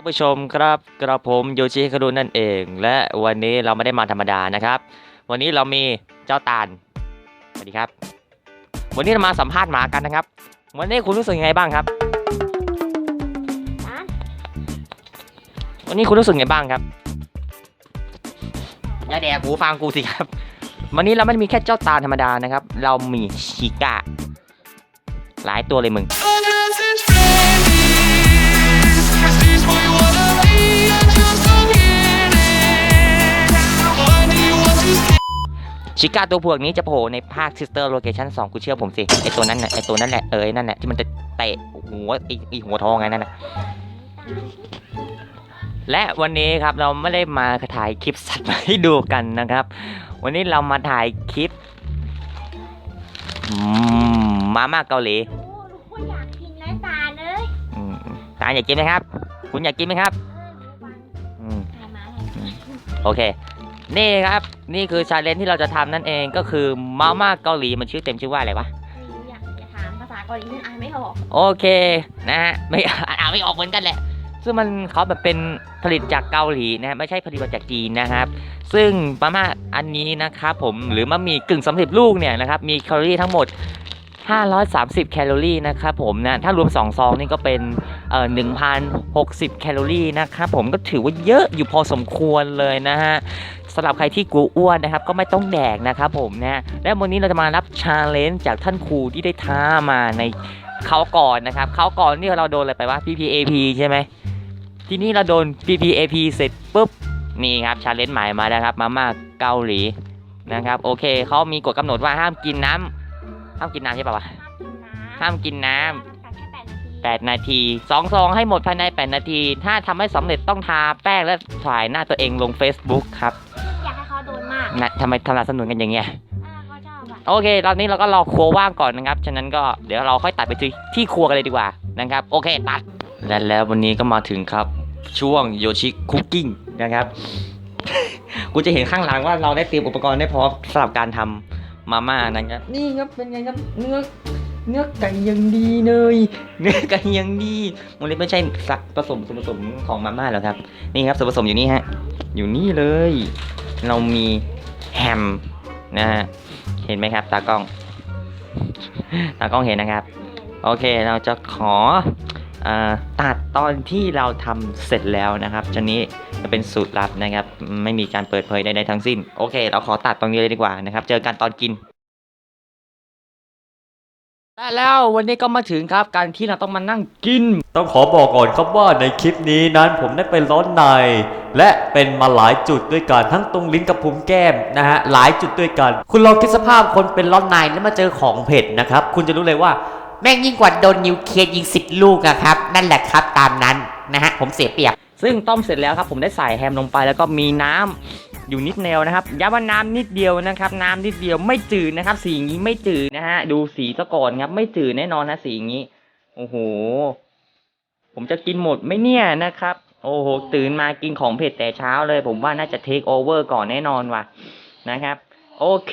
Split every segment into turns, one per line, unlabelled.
ท่านผู้ชมครับกระผมโยชิคารุนั่นเอง และวันนี้เราไม่ได้มาธรรมดานะครับ วันนี้เรามีเจ้าตาลสวัสดีครับ วันนี้เรามาสัมภาษณ์หมากันนะครับ วันนี้คุณรู้สึกยังไงบ้างครับ วันนี้คุณรู้สึกยังไงบ้างครับอย่าแดกหูฟังกูสิครับ วันนี้เราไม่ได้มีแค่เจ้าตาลธรรมดานะครับ เรามีชิก้าหลายตัวเลยมึง ชิก้าตัวพวกนี้จะโผล่ในภาค Sister Location 2 กูเชื่อผมสิ ไอตัวนั้นน่ะไอตัวนั้นแหละเอ้ยนั่นแหละที่มันจะเตะหัวไอไอหัวทองไงนั่นน่ะและวันนี้ครับเราไม่ได้มาถ่ายคลิปสัตว์มาให้ดูกันนะครับ วันนี้เรามาถ่ายคลิปอืมมาม่าเกาหลี
โอ้ลูกก็อยากกินนะตาเลย
อืมตาลอยากกินไหมครับ คุณอยากกินไหมครับ
เออหนูฟัง
อืม
ใครมาใครมา
โอเค นี่ครับ นี่คือชาเลนจ์ที่เราจะทำนั่นเองก็คือมาม่าเกาหลีมันชื่อเต็มชื่อว่าอะไรวะ
ไม่รู้อยากจะถามภาษาเกาหลีซึ่งอ่านไม่ออก
โอเคนะฮะไม่ อ่านไม่ออกเหมือนกันแหละ ซึ่งมันเขาแบบเป็นผลิตจากเกาหลีนะฮะไม่ใช่ผลิตมาจากจีนนะครับ ซึ่งมาม่าอันนี้นะครับผมหรือมะหมี่กึ่งสำเร็จรูปเนี่ยนะครับมีแคลอรี่ทั้งหมด 530 แคลอรี่นะครับผมนะถ้ารวม2ซองนี่ก็เป็นเอ่อ1,060 แคลอรี่นะครับผมก็ถือว่าเยอะอยู่พอสมควรเลยนะฮะสำหรับใครที่กลัวอ้วนนะครับ ก็ไม่ต้องแดกนะครับผมนะและวันนี้เราจะมารับชาเลนจ์จากท่านครูที่ได้ท้ามาในเขาก่อนนะครับเขาก่อนนี่เราโดนอะไรไปวะ PPAP ใช่ไหมทีนี้เราโดน PPAP เสร็จปุ๊บนี่ครับชาเลนจ์ใหม่มาแล้วครับมาม่าเกาหลีนะครับโอเคเขามีกฎกำหนดว่าห้ามกินน้ำ ห้ามกินน้ำใช่ปะวะห้ามกินน้ำ
ตัดแค่แปดนาที
8นาทีสองซองให้หมดภายใน8นาที ถ้าทำให้สำเร็จต้องทาแป้งและถ่ายหน้าตัวเองลง Facebook ครับ
อยากให้เขาโดนมาก
นะทำไมทำลายสนุนกันอย่างเงี้ย
อ่าเขาชอบอะ
โอเค ตอนนี้เราก็รอครัวว่างก่อนนะครับ ฉะนั้นก็เดี๋ยวเราค่อยตัดไปที่ที่ครัวกันเลยดีกว่านะครับ โอเค ตัด และแล้ววันนี้ก็มาถึงครับ ช่วงโยชิคุกกิ้งนะครับ กูจะเห็นข้างหลังว่าเราได้เตรียมอุปกรณ์ได้พร้อมสำหรับการทำ มาม่านะครับ นี่ครับเป็นไงครับเนื้อเนื้อไก่อยังดีเลย เนื้อไก่อยังดีมันเลยไม่ใช่สักผสมส่วนผสมของมาม่าหรอกครับ นี่ครับส่วนผสมอยู่นี่ฮะ อยู่นี่เลย เรามีแฮมนะฮะ เห็นไหมครับ ตากล้อง ตากล้องเห็นนะครับ โอเค เราจะขออา ตัดตอนที่เราทำเสร็จแล้วนะครับชนี้จะเป็นสูตรลับนะครับ ไม่มีการเปิดเผยใดๆทั้งสิ้น โอเค เราขอตัดตรงนี้เลยดีกว่านะครับ เจอกันตอนกินได้แล้ววันนี้ก็มาถึงครับการที่เราต้องมานั่งกิน
ต้องขอบอกก่อนครับว่าในคลิปนี้นั้นผมได้เป็นร้อนใน และเป็นมาหลายจุดด้วยกันทั้งตรงลิ้นกับพุงแก้มนะฮะหลายจุดด้วยกัน คุณลองคิดสภาพคนเป็นร้อนในแล้วมาเจอของเผ็ดนะครับ คุณจะรู้เลยว่า
แม่งยิ่งกว่าโดนนิวเคลียร์ยิงสิบลูกอะครับ นั่นแหละครับตามนั้นนะฮะผมเสียเปรียบ
ซึ่งต้มเสร็จแล้วครับ ผมได้ใส่แฮมลงไปแล้วก็มีน้ำอยู่นิดเดียวนะครับย้ำว่าน้ำนิดเดียวนะครับ น้ำนิดเดียวไม่จืดนะครับ สีอย่างนี้ไม่จืดนะฮะดูสีซะก่อนครับ ไม่จืดแน่นอนนะสีอย่างนี้ โอ้โห ผมจะกินหมดไหมเนี่ยนะครับ โอ้โหตื่นมากินของเผ็ดแต่เช้าเลย ผมว่าน่าจะเทคโอเวอร์ก่อนแน่นอนว่ะนะครับ โอเค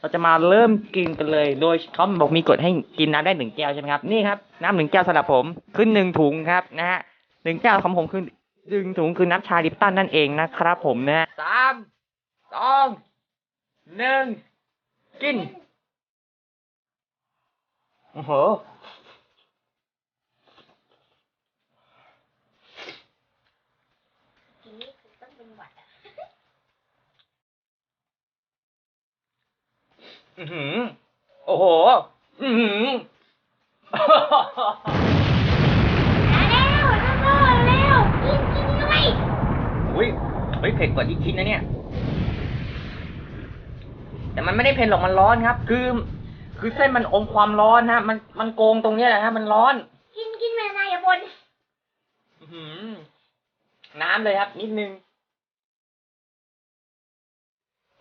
เราจะมาเริ่มกินกันเลย โดยเขาบอกมีกฎให้กินน้ำได้หนึ่งแก้วใช่ไหมครับ นี่ครับน้ำหนึ่งแก้วสำหรับผมขึ้นหนึ่งถุงครับนะฮะหนึ่งแก้วของผมคือหนึ่งถุงคือน้ำชาลิปตันนั่นเองนะครับ ผมนะฮะสามสองหนึ่งกินโอ้โห
ทีนี้คือต้องเป็นหวัดอะ
อือหือ โอ้โห อือหือ
เร็วเร็วเร็วกินกินด้วย
อุ้ยเฮ้ยเผ็ดกว่าที่คิดนะเนี่ย แต่มันไม่ได้เผ็ดหรอกมันร้อนครับ คือ คือเส้นมันอมความร้อนนะมันมันโกงตรงเนี้ยแหละฮะมันร้อน
กินกินแม่นายอย่าบ่น
อื้อหือ น้ำเลยครับ นิดนึง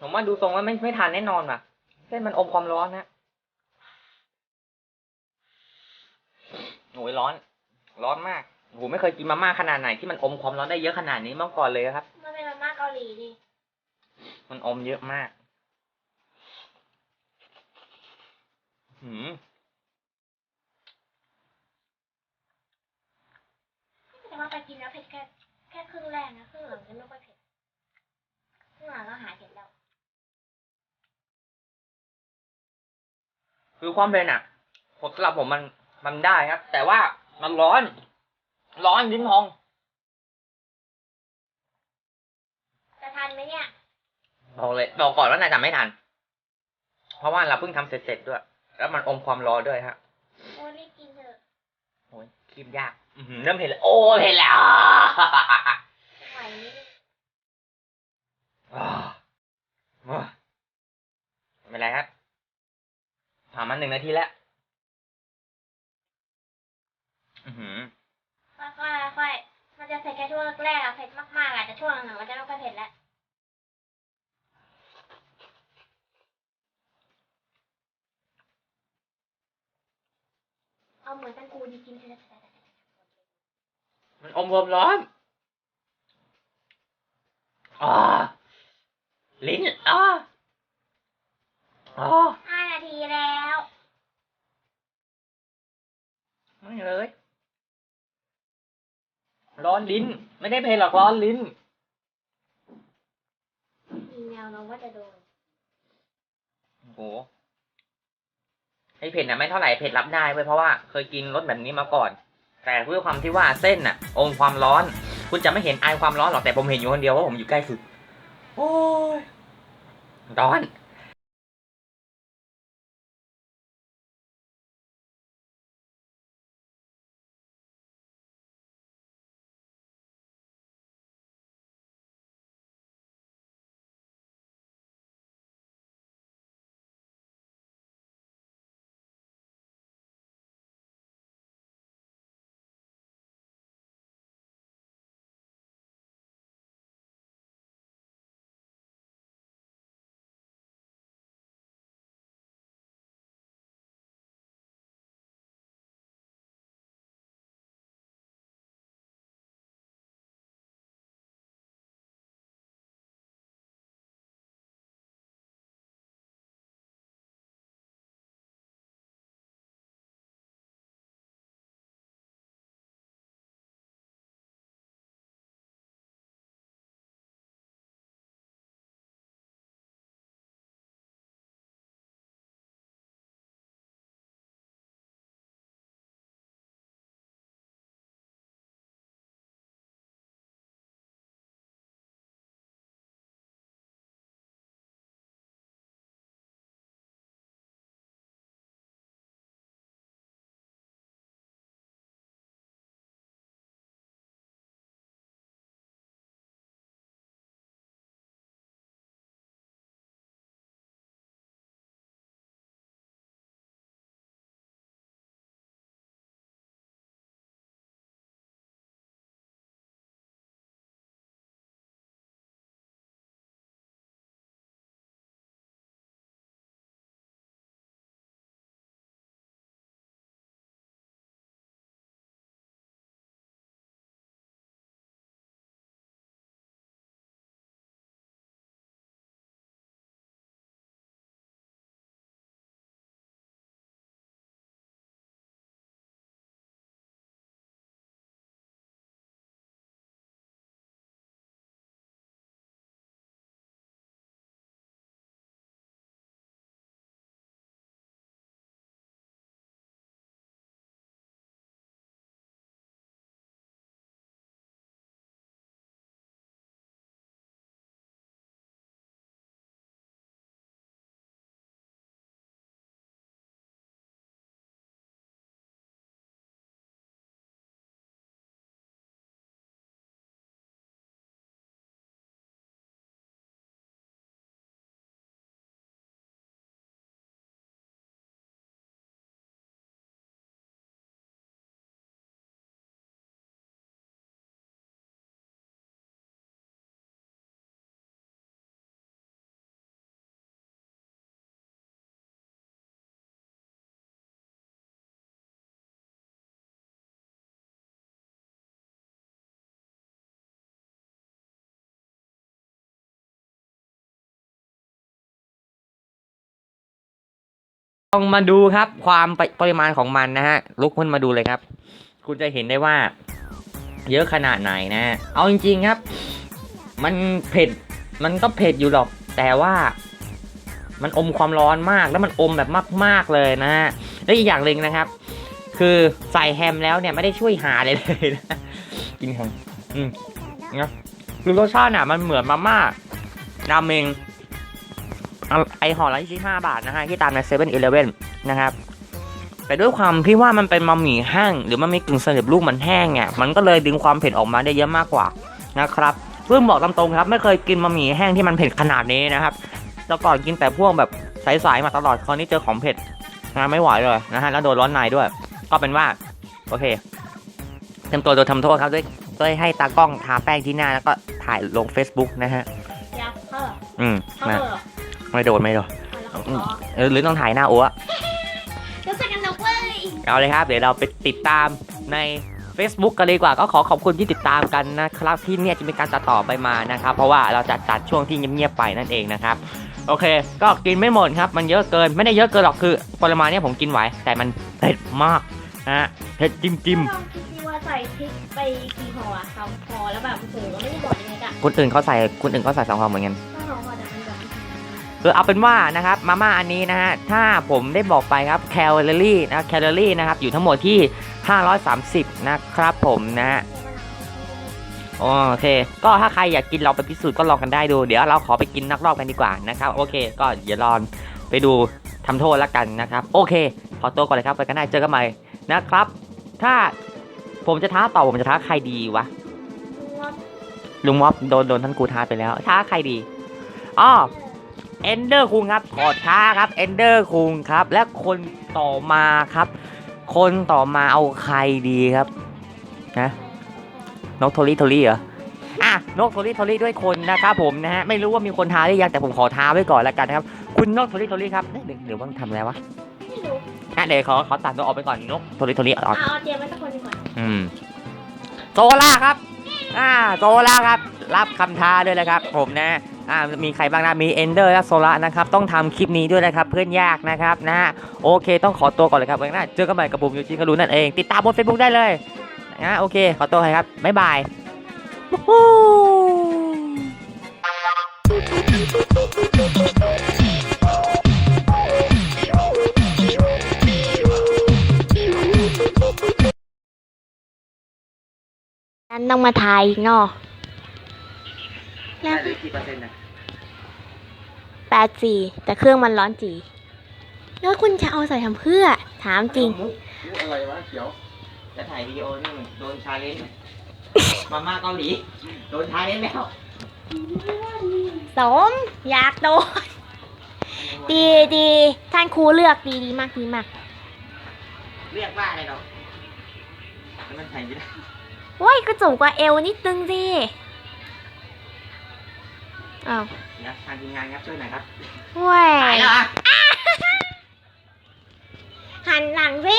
ผมว่าดูทรงแล้วไม่ไม่ทานแน่นอนว่ะ ส้นมันอมความร้อนนะโอ้ยร้อน ร้อนมากผมไม่เคยกินมาม่าขนาดไหนที่มันอมความร้อนได้เยอะขนาดนี้มาก่อนเลยครับ
มันเป็นมาม่าเกาหลีดิ
มันอมเยอะมาก หืม
แต่ว่าไปกินแล้วเผ็ดค่แค่ครึ่งแรกนะครึ่งหลังจะไม่ค่อยเผ็ดครึ่งหลังก็หายเผ็ดแล้ว
คือความเป็นอะผมสำหรับผมมันมันได้ครับ แต่ว่ามันร้อน ร้อนลิ้นพอง
จะทันไหมเนี่ย
บอกเลยบอกก่อนว่าน่าจะไม่ทัน เพราะว่าเราเพิ่งทำเสร็จๆด้วย แล้วมันอมความร้อนด้วยฮะ
โอ้รีบกินเถอะ
โอ้ยคีบยาก อือหือเริ่มเห็นแล้วโอ้เห็นแล้ว
ไหวนิดนึง
อ่าอ่าไม่เป็นไรครับ ผ่านมาหนึ่งนาทีแล้ว อือหือ
ค่อยๆค่อยๆมันจะเผ็ดแค่ช่วงแรกๆอะเผ็ดมากๆอะแต่ช่วงหลังๆมันจะไม่ค่อยเผ็ดแล้ว เอาเหมือนกันกูดีกินเถอะ
มันอมความร้อนอ่าลิ้นอ่า อ่า
ห้านาทีแล้ว
ไม่เลย ร้อนลิ้น ไม่ได้เพลหรอกร้อนลิ้น
มีแนวโน้มว่าจะโดน
โอ้โหไอเผ็ดน่ะไม่เท่าไหร่เผ็ดรับได้เว้ยเพราะว่าเคยกินรสแบบนี้มาก่อน แต่เพื่อความที่ว่าเส้นน่ะอมความร้อน คุณจะไม่เห็นไอความร้อนหรอกแต่ผมเห็นอยู่คนเดียวว่าผมอยู่ใกล้สุด โอ้ยร้อน ลองมาดูครับ ความปปริมาณของมันนะฮะลุกขึ้นมาดูเลยครับ คุณจะเห็นได้ว่า เยอะขนาดไหนนะ เอาจริงๆครับ มันเผ็ด มันก็เผ็ดอยู่หรอก แต่ว่ามันอมความร้อนมากแล้วมันอมแบบมาก ๆเลยนะฮะและอีกอย่างหนึ่งนะครับ คือใส่แฮมแล้วเนี่ยไม่ได้ช่วยหาเลยเลยนะกินแฮมอืมนะคือรสชาติน่ะมันเหมือนมาม่าราเมง ไอห่อละยี่สิบห้าบาทนะฮะที่ตามในเซเว่นอีเลฟเว่นนะครับแต่ด้วยความที่ว่ามันเป็นบะหมี่แห้งหรือมันมีกึ่งสำเร็จรูปมันแห้งเนี่ยมันก็เลยดึงความเผ็ดออกมาได้เยอะมากกว่านะครับซึ่งบอกตามตรงครับไม่เคยกินบะหมี่แห้งที่มันเผ็ดขนาดนี้นะครับแต่ก่อนกินแต่พวกแบบใสๆมาตลอดคราวนี้เจอของเผ็ดนะไม่ไหวเลยนะฮะแล้วโดนร้อนในด้วย ก็เป็นว่าโอเคเตรียมตัวโดนทำโทษครับด้วยด้วยให้ตากล้องทาแป้งที่หน้าแล้วก็ถ่ายลง Facebook นะฮะ
เดี๋ยวเขาเหรอ
อืม
เขา
นะ
เหรอ
ไม่โดนไม่โดน
เอาแล้วเขาขอ
เออหรือต้องถ่ายหน้าอัว
เดี๋ยวใส่กันนะเว้ย
เอาเลยครับ เดี๋ยวเราไปติดตามใน Facebook กันเลยดีกว่าก็ขอขอบคุณที่ติดตามกันนะครับที่เนี่ยจะมีการตัดต่อไปมานะครับ เพราะว่าเราจะจัดช่วงที่เงียบๆไปนั่นเองนะครับโอเค ก็กินไม่หมดครับ มันเยอะเกินไม่ได้เยอะเกินหรอกคือปริมาณเนี้ยผมกินไหวแต่มันเผ็ดมากนะฮะเผ็ดจิ้มจิ้ม
ลองคิดดูว่าใส่พริกไปกี่ห่ออะสองห่อแล้วแบบโอ้โหไม่ได้ห่อยังไงอะ
คนอื่นเขาใส่คนอื่นเขาใส่สองห่อเหมือนกัน คือเอาเป็นว่านะครับมาม่าอันนี้นะฮะถ้าผมได้บอกไปครับแคลอรี่นะแคลอรี่นะครับอยู่ทั้งหมดที่ 530 นะครับผมนะฮะโอเค ก็ถ้าใครอยากกินเราไปพิสูจน์ก็ลองกันได้ดู เดี๋ยวเราขอไปกินนักรอบกันดีกว่านะครับ โอเค ก็อย่ารอนไปดูทำโทษแล้วกันนะครับ โอเค ขอตัวก่อนเลยครับ ไปกันได้เจอกันใหม่นะครับ ถ้าผมจะท้าต่อผมจะท้าใครดีวะ
ว่า
ลุงม็อบโดนโดนท่านกูท้าไปแล้ว ท้าใครดีอ๋อ เอนเดอร์คุงครับขอท้าครับเอนเดอร์คุงครับ และคนต่อมาครับ คนต่อมาเอาใครดีครับนะนกโทรี่โทรี่เหรออะนกโทรี่โทรี่ด้วยคนนะครับผมนะฮะไม่รู้ว่ามีคนท้าหรือยังแต่ผมขอท้าไว้ก่อนแล้วกันนะครับคุณนกโทรี่โทรี่ครับเอ๊ะเดี๋ยวเดี๋ยวว่าทำอะไรวะ
ไม่รู้
อะเดี๋ยวขอขอตัดตัวออกไปก่อนนกโทรี่โทรี่ออก
เอาเอาเตรียมไว้สักคนดีกว่า
อืมโซล่าครับ อ่าโซล่าครับ รับคำท้าด้วยนะครับ ผมนะ อ่ามีใครบ้างนะมีเอนเดอร์และโซล่านะครับต้องทำคลิปนี้ด้วยนะครับเพื่อนยากนะครับนะฮะโอเค ต้องขอตัวก่อนเลยครับไว้หน้าเจอกันใหม่กับผมยูจิคารุนั่นเอง ติดตามบนเฟซบุ๊กได้เลยนะโอเค ขอตัวเลยครับบ๊ายบายวู้ฮู้
นั้นต้องมาทายอีกเนาะ แล้ว
กี่เปอร์เซ็นต์นะ
แปดสี่แต่เครื่องมันร้อนจีแล้วคุณจะเอาใส่ทำเพื่อ ถามจริง
อะไรวะเขียว
จะถ่ายวิดีโอนี่โดนชาเลนจ์มาม่าเกาหลีโดนชาเลนจ์แล้ว
สม อยากโดนดีดีท่านครูเลือกดีดีมากดีมาก
เรียกว่าอะไรเนาะมันถ่ายไม่ได้
โอ้ยก็สูงกว่าเอวนิดนึงสิ อ้าว
นะทางทีมงานครับช่วยหน่อยครับ
โว้ย
ตายแล้วอะ
หันหลังสิ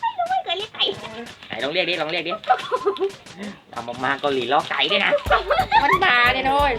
ไม่รู้ไม่เคยเรียกไก่
ไหนลองเรียกดิลองเรียกดิทำออกมาเกาหลีล้อไก่ด้วยนะมันมาเนี่ยน้อย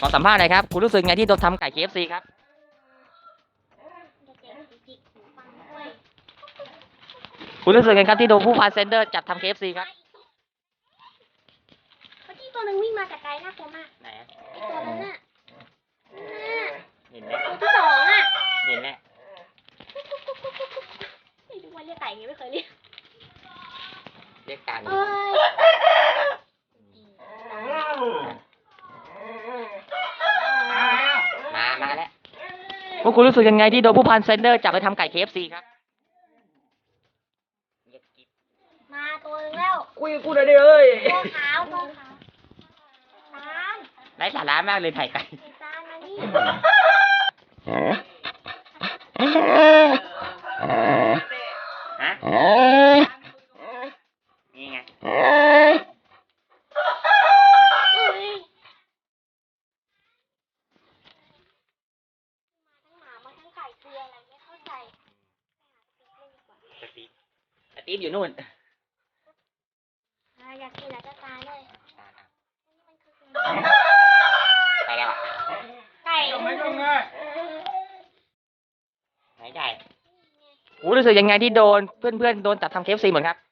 ขอสัมภาษณ์หน่อยครับ คุณรู้สึกไงที่โดนทำไก่ KFC ครับคุณรู้สึกไงครับที่โดนผู้พันเซนเดอร์จับทำ KFC ครับ
เมื่อกี้ ตัวหนึงวิ่งมาจากไกลน่ากลัวมาก
ไหนอะ
ไอตัวนั้นน่ะน่ะ
เห็นแล้ว
ตัวที่สองอะ
เห็นแล้ว
ไม่รู้ว่าเรียกไก่ไงไม่เคยเรียก
เรียกกัน
เอ้ย
มา มาแล้วพวกคุณรู้สึกยังไงที่โดนผู้พันเซนเดอร์จับไปทำไก่ KFC ครับ
มาตัวหนึงแล้ว
คุยกับกูหน่อยดิเอ้ย
ตัวขาวตัวขาวตาล
ไร้สาระมากเลยไถ่ไก่
ตาลมานี่
ฮะนี่ไง
เอ้ยมาทั้งหมามาทั้งไก่คืออะไรไม่เข้าใจ
สตีฟสตีฟอยู่นู่น
อ่าอยากกินอะไรก็ตายเลย
ไปแล้วอะ
ไก่
ไม่ต้องไง
ไหนไก่ โอ้ รู้สึกยังไงที่โดนเพื่อนๆโดนจับทำเคฟซีเหมือนครับว่าไงครับ